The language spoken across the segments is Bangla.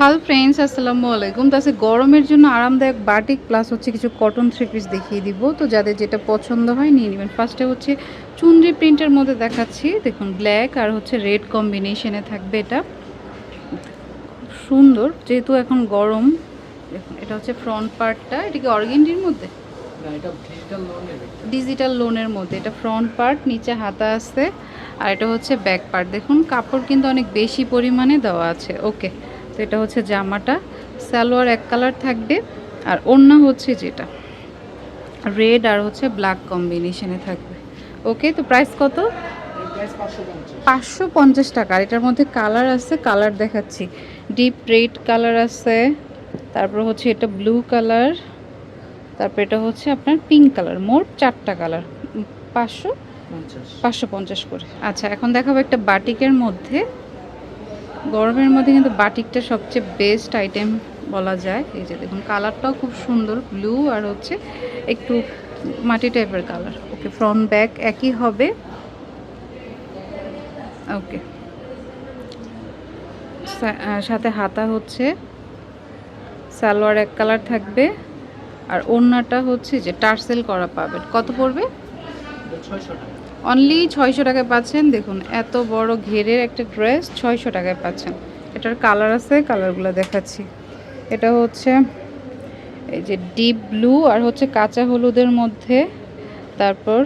হ্যালো ফ্রেন্ডস আসসালামু আলাইকুম। তো আজকে গরমের জন্য আরামদায়ক বাটিক প্লাস হচ্ছে কিছু কটন থ্রি পিস দেখিয়ে দিব। তো যাদের যেটা পছন্দ হয় নিয়ে নেবেন। ফার্স্টে হচ্ছে চুনরি প্রিন্টের মধ্যে দেখাচ্ছি। দেখুন ব্ল্যাক আর হচ্ছে রেড কম্বিনেশনে থাকবে এটা। সুন্দর। যেহেতু এখন গরম দেখুন এটা হচ্ছে ফ্রন্ট পার্টটা এটা কি অর্গেন্ডির মধ্যে? ডিজিটাল লোনের ডিজিটাল লোনের মধ্যে। এটা ফ্রন্ট পার্ট নিচে হাতা আছে। আর এটা হচ্ছে ব্যাক পার্ট দেখুন কাপড় কিন্তু অনেক বেশি পরিমাণে দেওয়া আছে। ওকে তো এটা হচ্ছে জামাটা। সালোয়ার এক কালার থাকবে আর ওড়না হচ্ছে যেটা। রেড আর হচ্ছে ব্ল্যাক কম্বিনেশনে থাকবে। ওকে তো প্রাইস কত? পাঁচশো পঞ্চাশ টাকা। এটার মধ্যে কালার আছে কালার দেখাচ্ছি। ডিপ রেড কালার আছে তারপর হচ্ছে এটা ব্লু কালার তারপর এটা হচ্ছে আপনার পিঙ্ক কালার মোট চারটা কালার। পাঁচশো? পাঁচশো পঞ্চাশ করে। আচ্ছা এখন দেখাবো একটা বাটিকের মধ্যে। গরমের মধ্যে কিন্তু বাটিকটা সবচেয়ে বেস্ট আইটেম বলা যায়। এই যে দেখুন কালারটাও খুব সুন্দর ব্লু আর হচ্ছে একটু মাটি টাইপের কালার ওকে ফ্রন্ট ব্যাক একই হবে। ওকে সাথে হাতা হচ্ছে, সালোয়ার এক কালার থাকবে। আর ওড়নাটা হচ্ছে যে টার্সেল করা পাবেন। কত পড়বে? অনলি ছয়শো টাকায় পাচ্ছেন। দেখুন, এত বড় ঘেরের একটা ড্রেস ছয়শো টাকায় পাচ্ছেন। এটার কালার আছে, কালারগুলো দেখাচ্ছি। এটা হচ্ছে এই যে ডিপ ব্লু আর হচ্ছে কাঁচা হলুদের মধ্যে। তারপর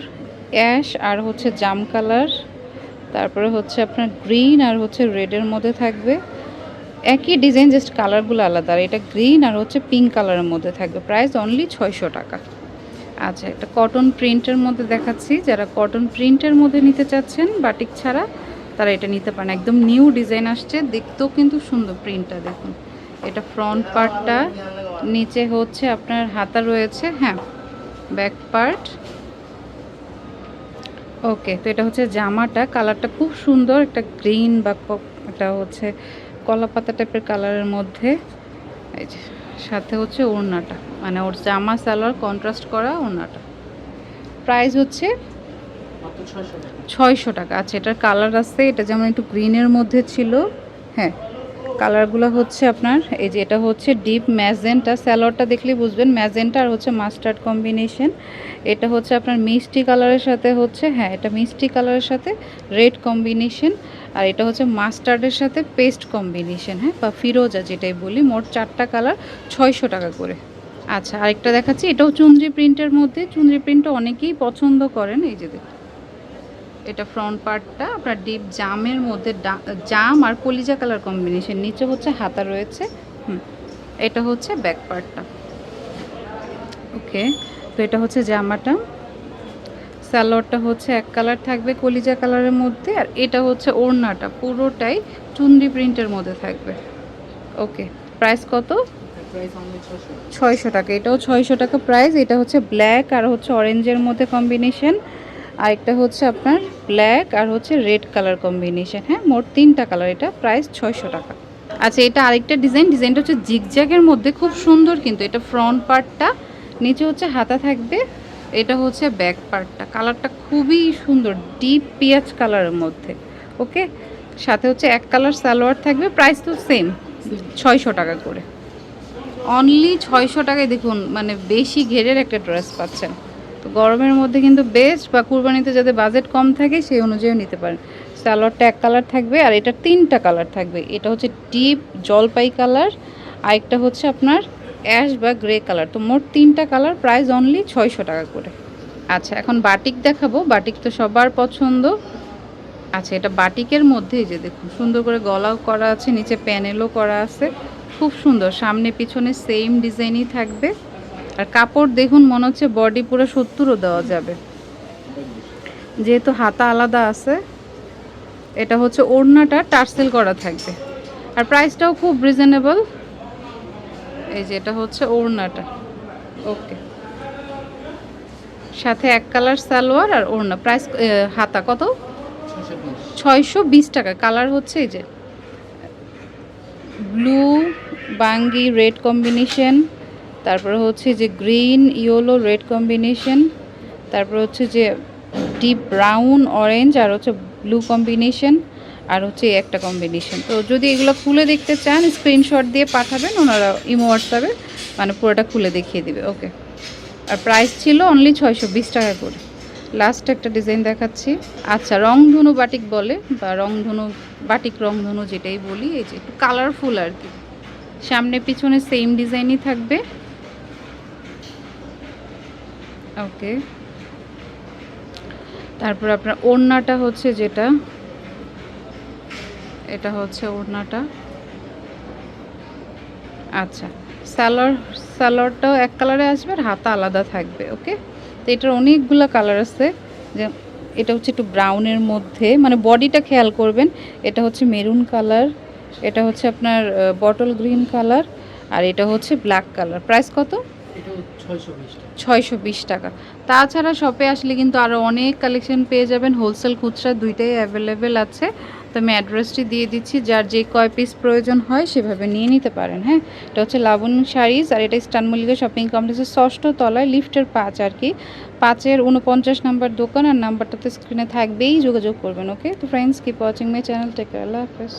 অ্যাশ আর হচ্ছে জাম কালার। তারপরে হচ্ছে আপনার গ্রিন আর হচ্ছে রেডের মধ্যে থাকবে। একই ডিজাইন, জাস্ট কালারগুলো আলাদা। আর এটা গ্রিন আর হচ্ছে পিঙ্ক কালারের মধ্যে থাকবে। প্রাইস অনলি ছয়শো টাকা। আচ্ছা একটা কটন প্রিন্টের মধ্যে দেখাচ্ছি। যারা কটন প্রিন্টের মধ্যে নিতে চাচ্ছেন বাটিক ছাড়া, তারা এটা নিতে পারেন। একদম নিউ ডিজাইন আসছে, দেখতেও কিন্তু সুন্দর প্রিন্টটা দেখুন। এটা ফ্রন্ট পার্টটা নিচে হচ্ছে আপনার হাতা রয়েছে হ্যাঁ ব্যাক পার্ট ওকে তো এটা হচ্ছে জামাটা কালারটা খুব সুন্দর, একটা গ্রিন বা একটা হচ্ছে কলা পাতা টাইপের কালারের মধ্যে। এই যে, সাথে হচ্ছে ওড়নাটা। মানে ওর জামা সালোয়ার কন্ট্রাস্ট করা ওড়নাটা প্রাইস হচ্ছে ছয়শো টাকা। আচ্ছা এটার কালার আছে, এটা যেমন একটু গ্রিনের মধ্যে ছিল। হ্যাঁ কালারগুলো হচ্ছে আপনার, এই যে এটা হচ্ছে ডিপ ম্যাজেন্টা স্যালোয়ারটা দেখলেই বুঝবেন। ম্যাজেন্টা আর হচ্ছে মাস্টার্ড কম্বিনেশন এটা হচ্ছে আপনার মিষ্টি কালারের সাথে হচ্ছে হ্যাঁ এটা মিষ্টি কালারের সাথে রেড কম্বিনেশন আর এটা হচ্ছে মাস্টার্ডের সাথে পেস্ট কম্বিনেশন হ্যাঁ বা ফিরোজা যেটাই বলি, মোট চারটা কালার ছয়শো টাকা করে। আচ্ছা আরেকটা দেখাচ্ছি। এটাও চুনরি প্রিন্টের মধ্যে। চুনরি প্রিন্টটা অনেকেই পছন্দ করেন। এই যে এটা ফ্রন্ট পার্টটা আপনার ডিপ জামের মধ্যে জাম আর কলিজা কালার কম্বিনেশন নিচে হচ্ছে হাতা রয়েছে। হুম। এটা হচ্ছে ব্যাক পার্টটা ওকে তো এটা হচ্ছে জামাটা। স্যালোয়ারটা হচ্ছে এক কালার থাকবে কলিজা কালারের মধ্যে। আর এটা হচ্ছে ওড়নাটা। পুরোটাই চুনরি প্রিন্টের মধ্যে থাকবে। ওকে প্রাইস কত? ছয়শো। টাকা। এটাও ছয়শো টাকা প্রাইস। এটা হচ্ছে ব্ল্যাক আর হচ্ছে অরেঞ্জের মধ্যে কম্বিনেশন। আর একটা হচ্ছে আপনার ব্ল্যাক আর হচ্ছে রেড কালার কম্বিনেশন। হ্যাঁ মোট তিনটা কালার। এটা প্রাইস ছয়শো টাকা। আচ্ছা এটা আরেকটা ডিজাইন। ডিজাইনটা হচ্ছে জিগজ্যাগের মধ্যে। খুব সুন্দর কিন্তু এটা ফ্রন্ট পার্টটা। নিচে হচ্ছে হাতা থাকবে। এটা হচ্ছে ব্যাক পার্টটা। কালারটা খুবই সুন্দর। ডিপ পেঁয়াজ কালারের মধ্যে। ওকে? সাথে হচ্ছে এক কালার সালোয়ার থাকবে। প্রাইস তো সেম। ছয়শো টাকা করে। অনলি ছয়শো টাকায় দেখুন মানে বেশি ঘেরের একটা ড্রেস পাচ্ছেন। তো গরমের মধ্যে কিন্তু বেস্ট বা কুরবানিতে যাদের বাজেট কম থাকে, সেই অনুযায়ী নিতে পারেন। সালোয়ারটা এক কালার থাকবে, আর এটা তিনটা কালার থাকবে। এটা হচ্ছে ডিপ জলপাই কালার আরেকটা হচ্ছে আপনার অ্যাশ বা গ্রে কালার তো মোট তিনটা কালার প্রাইস অনলি ছয়শো টাকা করে। আচ্ছা এখন বাটিক দেখাবো। বাটিক তো সবার পছন্দ। আচ্ছা এটা বাটিকের মধ্যেই যে দেখুন, সুন্দর করে গলাও করা আছে, নিচে প্যানেলও করা আছে। খুব সুন্দর। সামনে পিছনে সেম ডিজাইনই থাকবে। আর কাপড় দেখুন মনে হচ্ছে বডি পুরো সত্তরও দেওয়া যাবে। যেহেতু হাতা আলাদা আছে এটা হচ্ছে ওড়নাটা টার্সেল করা থাকবে। আর প্রাইসটাও খুব রিজনেবল এই যে এটা হচ্ছে ওড়নাটা। ওকে সাথে এক কালার সালোয়ার আর ওড়না। প্রাইস হাতা কত? ছয়শো বিশ। টাকা। কালার হচ্ছে এই যে। ব্লু, বাঙ্গি, রেড কম্বিনেশন, তারপরে হচ্ছে যে গ্রিন, ইয়েলো, রেড কম্বিনেশন, তারপর হচ্ছে যে ডিপ ব্রাউন, অরেঞ্জ, আর হচ্ছে ব্লু কম্বিনেশন, আর হচ্ছে একটা কম্বিনেশন। তো যদি এগুলো খুলে দেখতে চান, স্ক্রিনশট দিয়ে পাঠাবেন, ওনারা ইমো হোয়াটসঅ্যাপে মানে পুরোটা খুলে দেখিয়ে দিবে। ওকে। আর প্রাইস ছিল অনলি ছয়শো বিশ টাকা করে। লাস্ট একটা ডিজাইন দেখাচ্ছি। আচ্ছা রংধনু বাটিক বলে, বা রংধনু, বাটিক রংধনু যেটাই বলি, এই যে একটু কালারফুল আর কি। সামনে পিছনে সেম ডিজাইনই থাকবে। ওকে তারপর আপনার ওড়নাটা হচ্ছে যেটা? এটা হচ্ছে ওড়নাটা। আচ্ছা সালোয়ার, সালোয়ারটাও এক কালারে আসবে আর হাতা আলাদা থাকবে ওকে তো এটার অনেকগুলো কালার আছে যে এটা হচ্ছে একটু ব্রাউনের মধ্যে মানে বডিটা খেয়াল করবেন এটা হচ্ছে মেরুন কালার এটা হচ্ছে আপনার বটল গ্রিন কালার আর এটা হচ্ছে ব্ল্যাক কালার প্রাইস কত? ছয়শো বিশ টাকা। তাছাড়া শপে আসলে কিন্তু আরও অনেক কালেকশন পেয়ে যাবেন। হোলসেল খুচরা দুইটাই অ্যাভেলেবেল আছে। তো আমি অ্যাড্রেসটি দিয়ে দিচ্ছি, যার যে কয় পিস প্রয়োজন হয় সেভাবে নিয়ে নিতে পারেন হ্যাঁ? এটা হচ্ছে লাবণ শাড়িজ আর এটা স্টান মল্লিকা শপিং কমপ্লেক্সের ষষ্ঠ তলায় লিফটের পাঁচ আর কি। পাঁচের উনপঞ্চাশ নাম্বার দোকান আর নাম্বারটাতে স্ক্রিনে থাকবেই যোগাযোগ করবেন ওকে তো friends keep watching my channel take আল্লাহ হাফেজ।